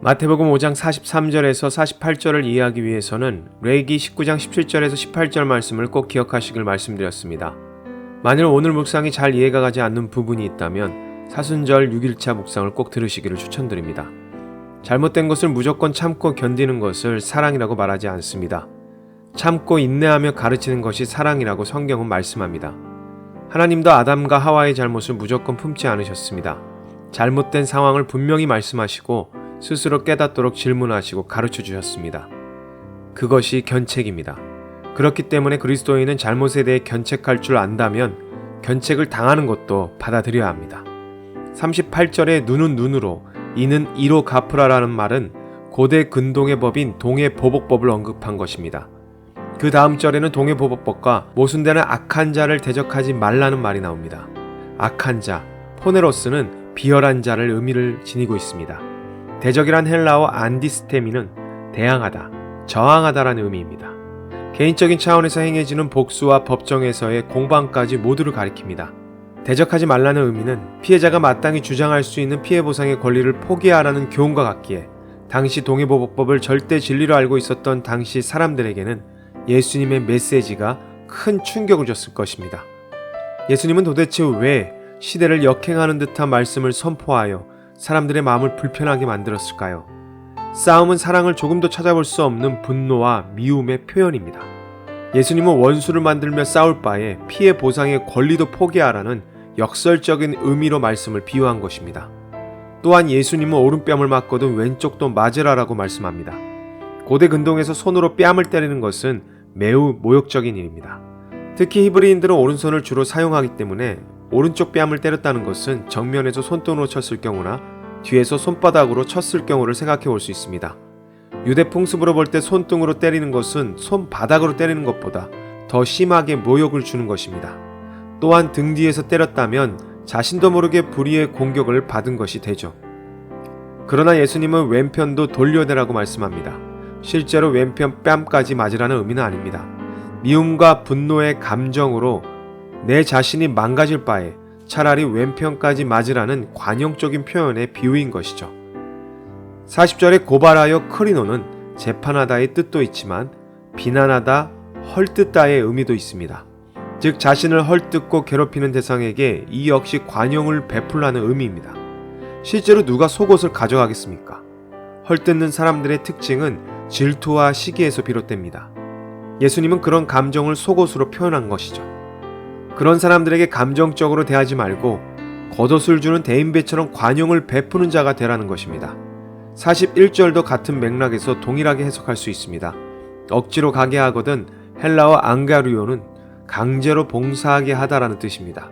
마태복음 5장 43절에서 48절을 이해하기 위해서는 레이기 19장 17절에서 18절 말씀을 꼭 기억하시길 말씀드렸습니다. 만일 오늘 묵상이 잘 이해가 가지 않는 부분이 있다면 사순절 6일차 묵상을 꼭 들으시기를 추천드립니다. 잘못된 것을 무조건 참고 견디는 것을 사랑이라고 말하지 않습니다. 참고 인내하며 가르치는 것이 사랑이라고 성경은 말씀합니다. 하나님도 아담과 하와의 잘못을 무조건 품지 않으셨습니다. 잘못된 상황을 분명히 말씀하시고 스스로 깨닫도록 질문하시고 가르쳐 주셨습니다. 그것이 견책입니다. 그렇기 때문에 그리스도인은 잘못에 대해 견책할 줄 안다면 견책을 당하는 것도 받아들여야 합니다. 38절에 눈은 눈으로 이는 이로 갚으라라는 말은 고대 근동의 법인 동해보복법을 언급한 것입니다. 그 다음 절에는 동해보복법과 모순되는 악한 자를 대적하지 말라는 말이 나옵니다. 악한 자, 포네로스는 비열한 자를 의미를 지니고 있습니다. 대적이란 헬라어 안디스테미는 대항하다, 저항하다라는 의미입니다. 개인적인 차원에서 행해지는 복수와 법정에서의 공방까지 모두를 가리킵니다. 대적하지 말라는 의미는 피해자가 마땅히 주장할 수 있는 피해 보상의 권리를 포기하라는 교훈과 같기에 당시 동해보복법을 절대 진리로 알고 있었던 당시 사람들에게는 예수님의 메시지가 큰 충격을 줬을 것입니다. 예수님은 도대체 왜 시대를 역행하는 듯한 말씀을 선포하여 사람들의 마음을 불편하게 만들었을까요? 싸움은 사랑을 조금도 찾아볼 수 없는 분노와 미움의 표현입니다. 예수님은 원수를 만들며 싸울 바에 피해 보상의 권리도 포기하라는 역설적인 의미로 말씀을 비유한 것입니다. 또한 예수님은 오른뺨을 맞거든 왼쪽도 맞으라라고 말씀합니다. 고대 근동에서 손으로 뺨을 때리는 것은 매우 모욕적인 일입니다. 특히 히브리인들은 오른손을 주로 사용하기 때문에 오른쪽 뺨을 때렸다는 것은 정면에서 손등으로 쳤을 경우나 뒤에서 손바닥으로 쳤을 경우를 생각해 볼 수 있습니다. 유대 풍습으로 볼 때 손등으로 때리는 것은 손바닥으로 때리는 것보다 더 심하게 모욕을 주는 것입니다. 또한 등 뒤에서 때렸다면 자신도 모르게 불의의 공격을 받은 것이 되죠. 그러나 예수님은 왼편도 돌려내라고 말씀합니다. 실제로 왼편 뺨까지 맞으라는 의미는 아닙니다. 미움과 분노의 감정으로 내 자신이 망가질 바에 차라리 왼편까지 맞으라는 관용적인 표현의 비유인 것이죠. 40절에 고발하여 크리노는 재판하다의 뜻도 있지만 비난하다, 헐뜯다의 의미도 있습니다. 즉 자신을 헐뜯고 괴롭히는 대상에게 이 역시 관용을 베풀라는 의미입니다. 실제로 누가 속옷을 가져가겠습니까? 헐뜯는 사람들의 특징은 질투와 시기에서 비롯됩니다. 예수님은 그런 감정을 속옷으로 표현한 것이죠. 그런 사람들에게 감정적으로 대하지 말고 겉옷을 주는 대인배처럼 관용을 베푸는 자가 되라는 것입니다. 41절도 같은 맥락에서 동일하게 해석할 수 있습니다. 억지로 가게 하거든 헬라어 앙가르요는 강제로 봉사하게 하다라는 뜻입니다.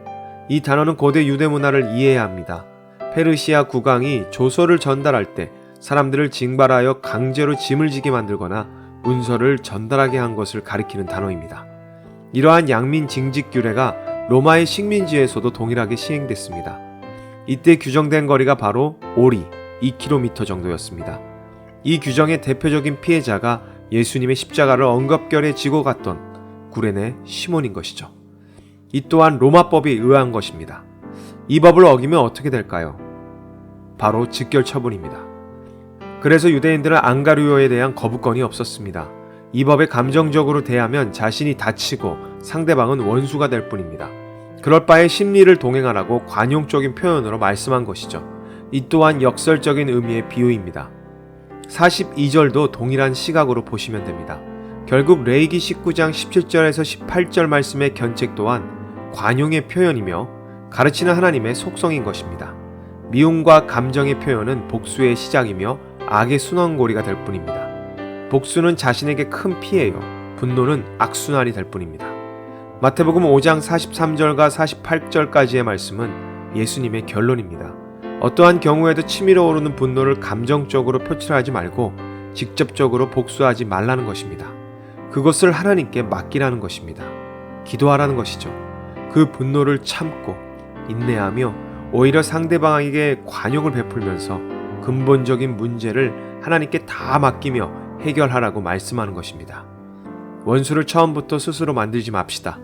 이 단어는 고대 유대 문화를 이해해야 합니다. 페르시아 국왕이 조서를 전달할 때 사람들을 징발하여 강제로 짐을 지게 만들거나 문서를 전달하게 한 것을 가리키는 단어입니다. 이러한 양민 징직 규례가 로마의 식민지에서도 동일하게 시행됐습니다. 이때 규정된 거리가 바로 오리 2km 정도였습니다. 이 규정의 대표적인 피해자가 예수님의 십자가를 엉겁결에 지고 갔던 구레네 시몬인 것이죠. 이 또한 로마법에 의한 것입니다. 이 법을 어기면 어떻게 될까요? 바로 직결 처분입니다. 그래서 유대인들은 앙가르요에 대한 거부권이 없었습니다. 이 법에 감정적으로 대하면 자신이 다치고 상대방은 원수가 될 뿐입니다. 그럴 바에 심리를 동행하라고 관용적인 표현으로 말씀한 것이죠. 이 또한 역설적인 의미의 비유입니다. 42절도 동일한 시각으로 보시면 됩니다. 결국 레이기 19장 17절에서 18절 말씀의 견책 또한 관용의 표현이며 가르치는 하나님의 속성인 것입니다. 미움과 감정의 표현은 복수의 시작이며 악의 순환고리가 될 뿐입니다. 복수는 자신에게 큰 피해요. 분노는 악순환이 될 뿐입니다. 마태복음 5장 43절과 48절까지의 말씀은 예수님의 결론입니다. 어떠한 경우에도 치밀어 오르는 분노를 감정적으로 표출하지 말고 직접적으로 복수하지 말라는 것입니다. 그것을 하나님께 맡기라는 것입니다. 기도하라는 것이죠. 그 분노를 참고 인내하며 오히려 상대방에게 관용을 베풀면서 근본적인 문제를 하나님께 다 맡기며 해결하라고 말씀하는 것입니다. 원수를 처음부터 스스로 만들지 맙시다.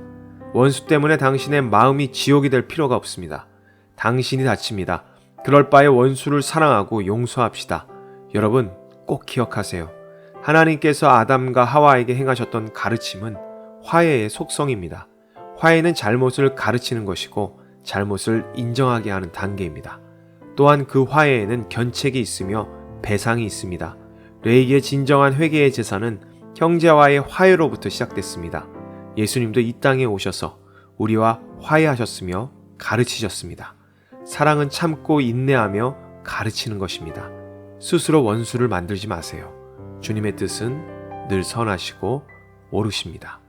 원수 때문에 당신의 마음이 지옥이 될 필요가 없습니다. 당신이 다칩니다. 그럴 바에 원수를 사랑하고 용서합시다. 여러분 꼭 기억하세요. 하나님께서 아담과 하와에게 행하셨던 가르침은 화해의 속성입니다. 화해는 잘못을 가르치는 것이고 잘못을 인정하게 하는 단계입니다. 또한 그 화해에는 견책이 있으며 배상이 있습니다. 레이기의 진정한 회개의 제사는 형제와의 화해로부터 시작됐습니다. 예수님도 이 땅에 오셔서 우리와 화해하셨으며 가르치셨습니다. 사랑은 참고 인내하며 가르치는 것입니다. 스스로 원수를 만들지 마세요. 주님의 뜻은 늘 선하시고 옳으십니다.